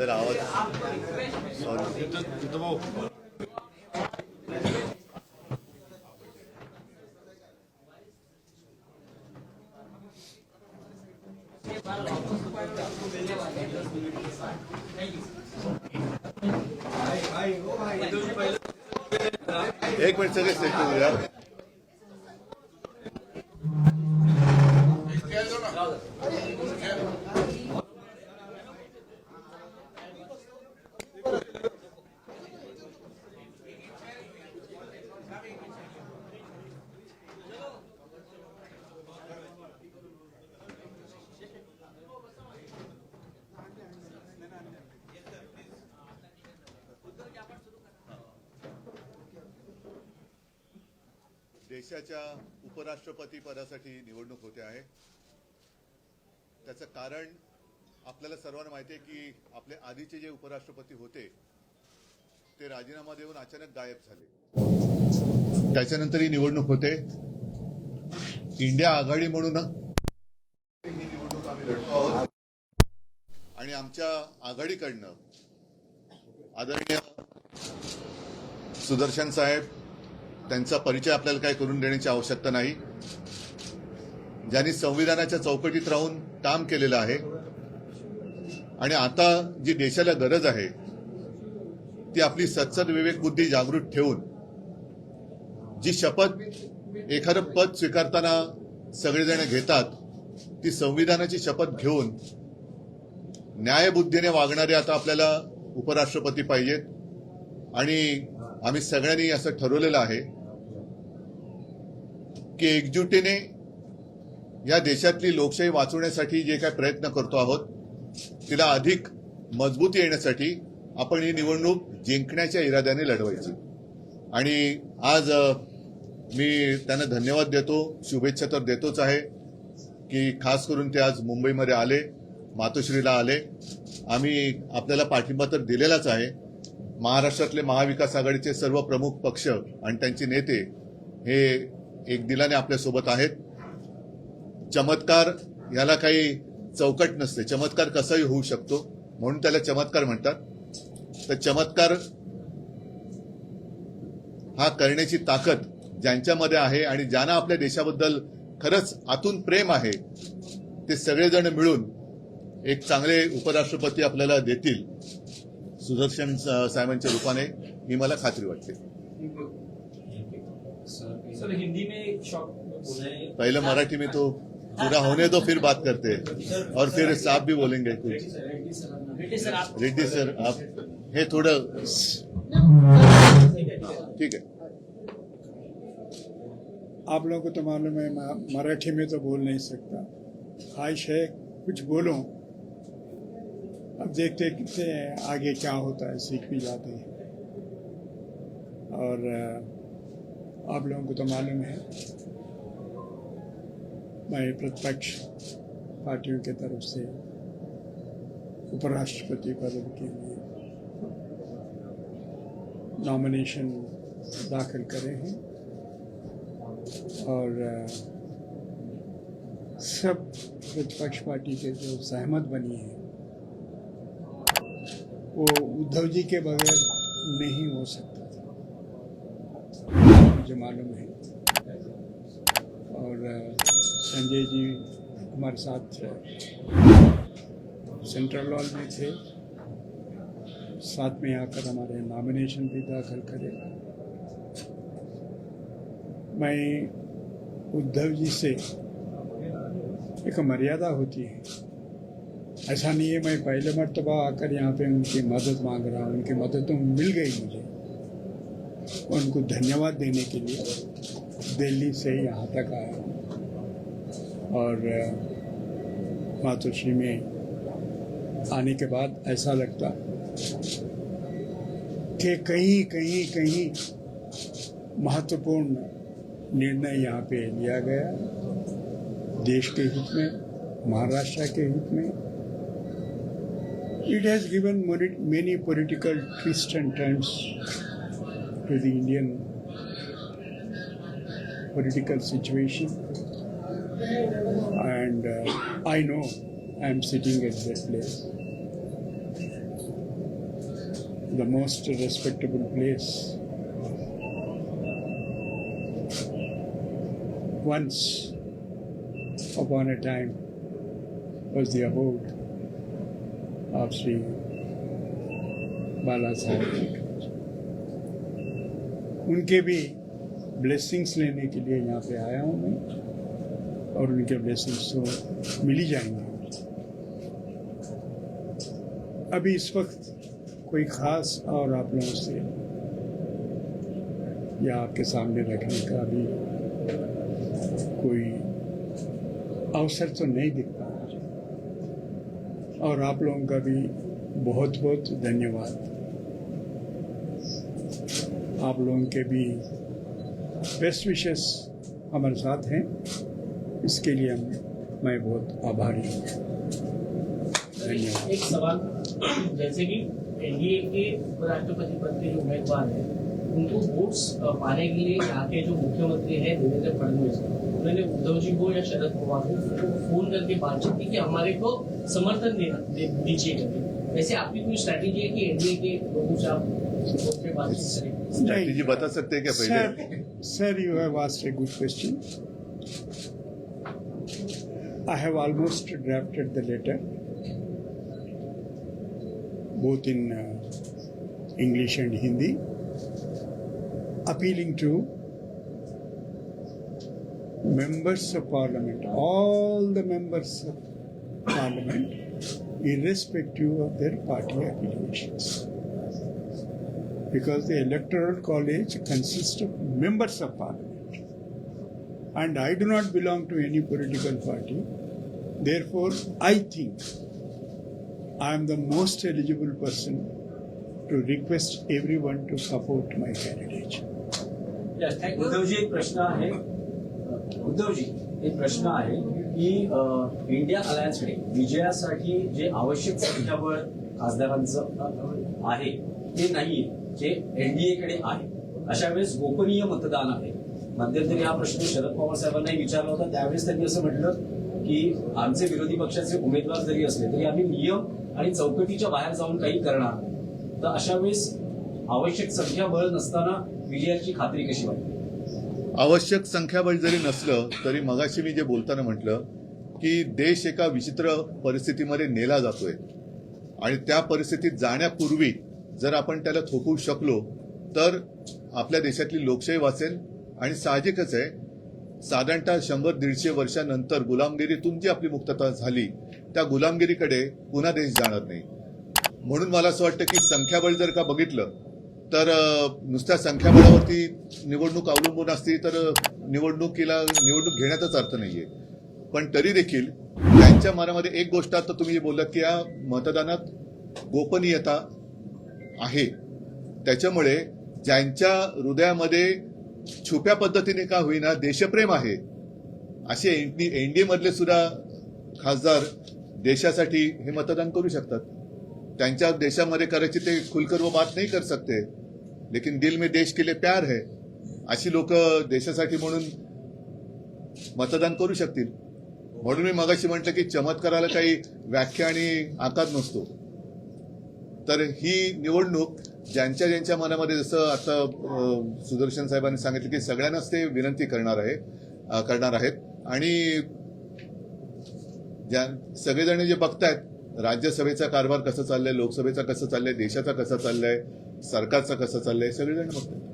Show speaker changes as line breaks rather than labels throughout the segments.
जर आवाज. सॉरी एक मिनिट सगळे सेट देशाच्या उपराष्ट्रपती पदासाठी निवडणूक होते आहे. त्याचं कारण आपल्याला सर्वांना माहिती आहे की आपले आधीचे जे उपराष्ट्रपती होते ते राजीनामा देऊन अचानक गायब झाले. त्याच्यानंतर ही निवडणूक होते. इंडिया आघाडी म्हणून ही निवडणूक आम्ही लढतो आहोत. आणि आमच्या आघाडीकडनं आदरणीय सुदर्शन साहेब त्यांचा परिचय आपल्याला काय करून देण्याची आवश्यकता नाही. ज्यांनी संविधानाच्या चौकटीत राहून काम केलेलं आहे. आणि आता जी देशाला गरज आहे ती आपली सत्सद विवेक बुद्धी जागृत ठेवून जी शपथ एखादं पद स्वीकारताना सगळेजण घेतात ती संविधानाची शपथ घेऊन न्यायबुद्धीने वागणारे आता आपल्याला उपराष्ट्रपती पाहिजेत. आणि आम्ही सगळ्यांनी असं ठरवलेलं आहे की एकजुटीने या देशातली लोकशाही वाचवण्यासाठी जे काय प्रयत्न करतो आहोत तिला अधिक मजबूती येण्यासाठी आपण ही निवडणूक जिंकण्याच्या इराद्याने लढवायची. आणि आज मी त्यांना धन्यवाद देतो शुभेच्छा तर देतोच आहे की खास करून ते आज मुंबईमध्ये आले मातोश्रीला आले. आम्ही आपल्याला पाठिंबा तर दिलेलाच आहे. महाराष्ट्रातले महाविकास आघाडीचे सर्व प्रमुख पक्ष आणि त्यांचे नेते हे एक दिलाने आपल्यासोबत आहेत. चमत्कार याला काही चौकट नसते. चमत्कार कसाही होऊ शकतो. म्हणून त्याला चमत्कार म्हणतात. तर चमत्कार हा करण्याची ताकद ज्यांच्यामध्ये आहे आणि ज्यांना आपल्या देशाबद्दल खरंच आतून प्रेम आहे ते सगळेजण मिळून एक चांगले उपराष्ट्रपती आपल्याला देतील. सुदर्शन स- साहेबांच्या रूपाने ही मला खात्री वाटते.
सर हिंदी में बोले
पहले मराठी में तो पूरा होने दो फिर बात करते हैं। और फिर साहब भी बोलेंगे कुछ।
रेड्डी सर आप।
रेड्डी सर आप। हे थोडं ठीक है।
आप लोगों को तो मालूम है मराठी में तो बोल नहीं सकता। ख्वाहिश है कुछ बोलो। अब देखते कितने आगे क्या होता है सीख भी जाते हैं। और आप लोगों को तो मालूम है, मैं प्रतिपक्ष पार्टियों के तरफ़ से उपराष्ट्रपति पद के लिए नॉमिनेशन दाखिल करे हैं और सब प्रतिपक्ष पार्टी के जो सहमत बनी है, वो उद्धव जी के बगैर नहीं हो सकता। मुझे मालूम है। और संजय जी हमारे साथ सेंट्रल हॉल में थे। साथ में आकर हमारे नॉमिनेशन भी दाखिल करे। मैं उद्धव जी से एक मर्यादा होती है। ऐसा नहीं है मैं पहले मरतबा आकर यहाँ पे उनकी मदद मांग रहा हूँ, उनकी मदद तो मिल गई मुझे। उनको धन्यवाद देने के लिए दिल्ली से यहाँ तक आया और मातोश्री में आने के बाद ऐसा लगता कि कहीं कहीं कहीं महत्वपूर्ण निर्णय यहाँ पे लिया गया। देश के हित में, महाराष्ट्र के हित में। It has given many political twist and turns to the Indian political situation. And uh, I know I am sitting at that place, the most respectable place. Once upon a time was the abode of Sri Balasaheb. उनके भी blessings लेने के लिए यहाँ पे आया हूँ मैं, और उनके ब्लेसिंग्स तो मिल ही जाएँगे। अभी इस वक्त कोई खास और आप लोगों से या आपके सामने रखने का भी कोई अवसर तो नहीं दिख रहा। और आप लोगों का भी बहुत बहुत धन्यवाद। आप लोगों के भी बेस्ट विशेस हमारे साथ हैं। इसके लिए हम, मैं बहुत आभारी हूँ।
एक सवाल, जैसे कि एनडीए के उपराष्ट्रपति पद के जो उम्मीदवार हैं, उनको वोट्स पाने के लिए यहाँ के जो मुख्यमंत्री हैं, देवेंद्र फडणवीस, उन्होंने उद्धव जी को या शरद पवार को फ़ोन करके बातचीत की कि हमारे को समर्थन देना दीजिए वैसे आपकी कोई स्ट्रैटेजी है कि एनडीए के लोगों से आप बातचीत करें?
स्ट्रैटेजी बता सकते हैं क्या पहले
Sir, sir, you have asked a good question. I have almost drafted the letter, both in uh, English and Hindi, appealing to members of parliament, all the members of parliament, irrespective of their party affiliations because the electoral college consists of members of parliament and i do not belong to any political party therefore i think i am the most eligible person to request everyone to support my candidature
Uddhavji एक प्रश्न आहे उद्धवजी एक प्रश्न आहे की अ, India अलायन्सकडे विजयासाठी जे आवश्यक संख्याबळ खासदारांचं अ, आहे ते नाहीये जे एनडीए कडे आहे. अशा वेळेस गोपनीय मतदान आहे. मध्यंतरी हा प्रश्न शरद पवार साहेबांनाही विचारला होता. त्यावेळेस त्यांनी असं म्हटलं की आमचे विरोधी पक्षाचे उमेदवार जरी असले तरी आम्ही नियम आणि चौकटीच्या बाहेर जाऊन काही करणार नाही. तर अशा वेळेस आवश्यक संख्याबळ नसताना विजयाची खात्री कशी वाटते?
आवश्यक संख्याबळ जरी नसलं तरी मगाशी मी जे बोलताना म्हटलं की देश एका विचित्र परिस्थितीमध्ये नेला जातोय. आणि त्या परिस्थितीत जाण्यापूर्वी जर आपण त्याला थोपवू शकलो तर आपल्या देशातली लोकशाही वाचेल आणि साहजिकच आहे. साधारणतः शंभर दीडशे वर्षानंतर गुलामगिरीतून जी आपली मुक्तता झाली. त्या गुलामगिरीकडे पुन्हा देश जाणार नाही. म्हणून मला असं वाटतं की संख्याबळ जर का बघितलं तर नुसत्या संख्याबळावरती निवडणूक अवलंबून असती तर निवडणुकीला निवडणूक घेण्याचाच अर्थ नाहीये. पण तरी देखील त्यांच्या मनामध्ये एक गोष्ट आता तुम्ही बोललात की या मतदानात गोपनीयता आहे. त्याच्यामुळे ज्यांच्या हृदयामध्ये छुप्या पद्धतीने का होईना देशप्रेम आहे असे एनडीए मधले सुद्धा खासदार देशासाठी हे मतदान करू शकतात. त्यांच्या देशामध्ये करायची ते खुलकर व बात नाही कर सकते लेकिन दिल में देश के लिए प्यार है अशी लोक देशासाठी म्हणून मतदान करू शकतील. म्हणून मी मगाशी म्हटलं की चमत्काराला काही व्याख्या आणि आकार नसतो. तर ही निवडणूक ज्यांच्या ज्यांच्या मनामध्ये जसं आता सुदर्शन साहेबांनी सांगितलं की सगळ्यांनाच ते विनंती करणार आहे करणार आहेत. आणि ज्या सगळेजण जे बघतायत राज्यसभेचा कारभार कसं चाललाय लोकसभेचा कसं चाललंय देशाचा कसा चाललाय सरकारचा कसं चाललंय सगळेजण बघतायत.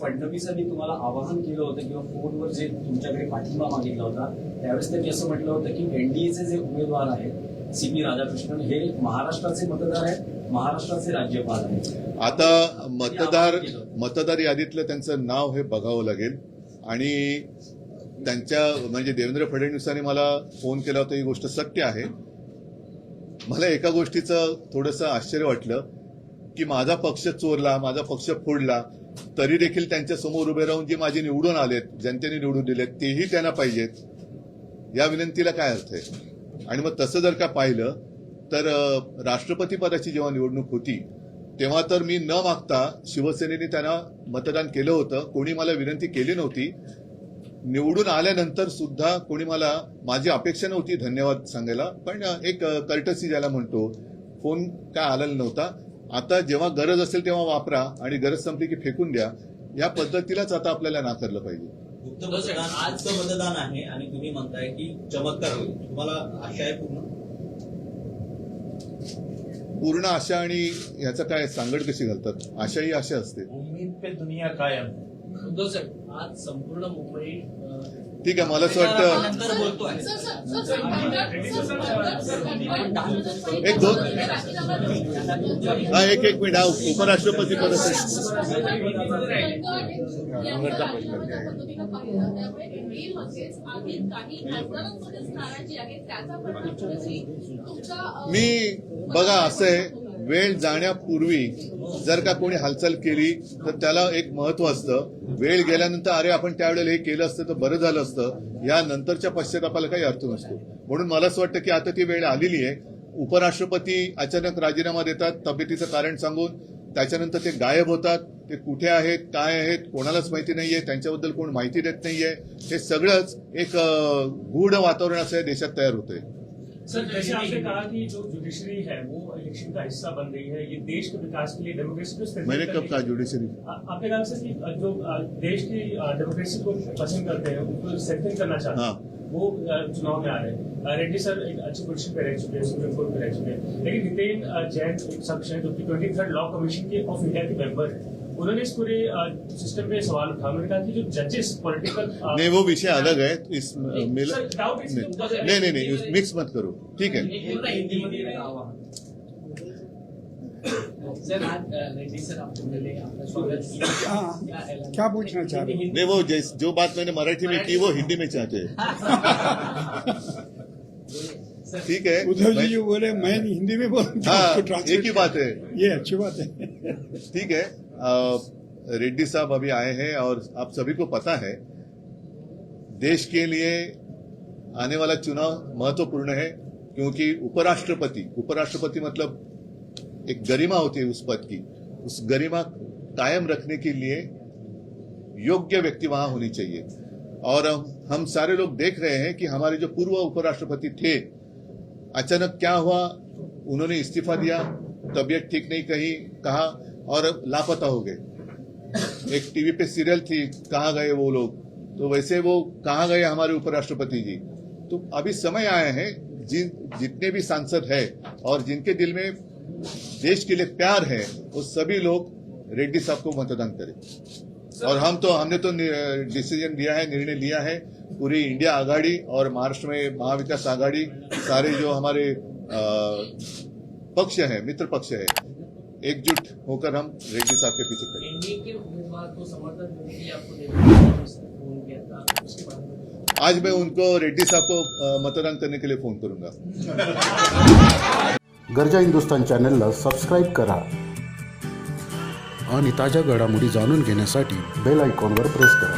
फडणवीसांनी तुम्हाला आवाहन केलं होतं किंवा फोनवर जे तुमच्याकडे पाठिंबा मागितला होता त्यावेळेस त्यांनी असं म्हटलं होतं की एनडीएचे जे उमेदवार आहेत सी पी राधाकृष्णन हे महाराष्ट्राचे मतदार आहेत महाराष्ट्राचे राज्यपाल आहेत.
आता मतदार मतदार यादीतलं त्यांचं नाव हे बघावं लागेल. आणि त्यांच्या म्हणजे देवेंद्र फडणवीसांनी मला फोन केला होता ही गोष्ट सत्य आहे. मला एका गोष्टीचं थोडंसं आश्चर्य वाटलं की माझा पक्ष चोरला माझा पक्ष फोडला तरी देखील त्यांच्यासमोर उभे राहून जे माझे निवडून आलेत जनतेने निवडून दिलेत तेही त्यांना पाहिजेत. या विनंतीला काय अर्थ आहे? आणि मग तसं जर का पाहिलं तर राष्ट्रपती पदाची जेव्हा निवडणूक होती तेव्हा तर मी न मागता शिवसेनेने त्यांना मतदान केलं होतं. कोणी मला विनंती केली नव्हती. निवडून आल्यानंतर सुद्धा कोणी मला माझी अपेक्षा नव्हती धन्यवाद सांगायला पण एक कर्टसी ज्याला म्हणतो फोन काय आलेला नव्हता. आता जेव्हा गरज असेल तेव्हा वापरा आणि गरज संपली की फेकून द्या या पद्धतीलाच आता आपल्याला नाकारलं पाहिजे.
गुप्त मतदान आजचं मतदान आहे आणि तुम्ही म्हणताय की चमत्कार होईल. तुम्हाला आशा आहे पूर्ण?
पूर्ण आशा आणि ह्याचं काय सांगड कशी घालतात? आशा ही आशा असते
उम्मीद पे दुनिया कायम.
उद्धव साहेब आज संपूर्ण मुंबई
ठीक आहे मला असं वाटतं एक दोन. हा एक एक मिनिट. हा उपराष्ट्रपती पदासाठी मी बघा असं आहे. वेळ जाण्यापूर्वी जर का कोणी हालचाल केली तर त्याला एक महत्त्व असतं. वेळ गेल्यानंतर अरे आपण त्यावेळेला हे केलं असतं तर बरं झालं असतं. या नंतरच्या पश्चातापाला काही अर्थ नसतो. म्हणून मला असं वाटतं की आता ती वेळ आलेली आहे. उपराष्ट्रपती अचानक राजीनामा देतात तब्येतीचं कारण सांगून. त्याच्यानंतर ते गायब होतात. ते कुठे आहेत काय आहेत कोणालाच माहिती नाहीये. त्यांच्याबद्दल कोण माहिती देत नाहीये. हे सगळंच एक गूढ वातावरण असं या देशात तयार होतंय.
सर जैसे आपने कहा कि जो जुडिशरी है वो इलेक्शन का हिस्सा बन रही है ये देश के विकास के लिए डेमोक्रेसी को
मैंने कब कहा जुडिशरी
आपने कहा सर कि जो देश की डेमोक्रेसी को पसंद करते हैं उनको स्ट्रेंथन करना चाहते
हाँ।
हैं। वो चुनाव में आ रहे हैं। रेड्डी सर एक अच्छी पोजिशन पे रह चुके हैं सुप्रीम कोर्ट पे रह चुके हैं। लेकिन नितिन जैन एक शख्स है जो कि ट्वेंटी थर्ड लॉ कमीशन के ऑफ़ इंडिया के मेंबर है। उन्होंने इस पूरे सिस्टम पे सवाल उठाया उन्होंने कहा कि जो जजेस पॉलिटिकल
नहीं वो विषय अलग है इस मिल नहीं नहीं नहीं मिक्स मत करो ठीक है।
पूर्ण हिंदीमध्ये आवाहन सर आज सर आपको मिले आपका स्वागत
हाँ,
क्या
पूछना चाह रहे हो?
नहीं वो जैस, जो बात मैंने मराठी में की वो हिंदी में चाहते हैं। ठीक है
उद्धव जी जो बोले मैं हिंदी में बोल
हाँ एक ही बात है।
ये अच्छी बात है।
ठीक है रेड्डी साहब अभी आए हैं और आप सभी को पता है, देश के लिए आने वाला चुनाव महत्वपूर्ण है क्योंकि उपराष्ट्रपति उपराष्ट्रपति मतलब एक गरिमा होती है उस पद की। उस गरिमा कायम रखने के लिए योग्य व्यक्ति वहाँ होनी चाहिए। और हम- सारे लोग देख रहे हैं कि हमारे जो पूर्व उपराष्ट्रपति थे, अचानक क्या हुआ? उन्होंने इस्तीफा दिया, तबीयत ठीक नहीं कही, कहा और लापता हो गए। एक टीवी पे सीरियल थी, कहाँ गए वो लोग? तो वैसे वो कहाँ गए हमारे उपराष्ट्रपति जी? तो अभी समय आए हैं, जिन, जितने भी सांसद है और जिनके दिल में देश के लिए प्यार है, वो सभी लोग रेड्डी साहब को मतदान करें। और हम तो हमने तो डिसीज़न लिया है, निर्णय लिया है, पूरी इंडिया आघाड़ी और महाराष्ट्र में महाविकास आघाड़ी, सारे जो हमारे पक्ष है, मित्र पक्ष है एकजुट होकर हम रेड्डी साहब के पीछे खड़े। हैं। आज मैं उनको रेड्डी साहब को मतदान करने के लिए फोन करूंगा।
गरजा हिंदुस्तान चॅनलला सबस्क्राईब करा
आणि ताज्या घडामोडी जाणून घेण्यासाठी
बेल आयकॉनवर प्रेस करा.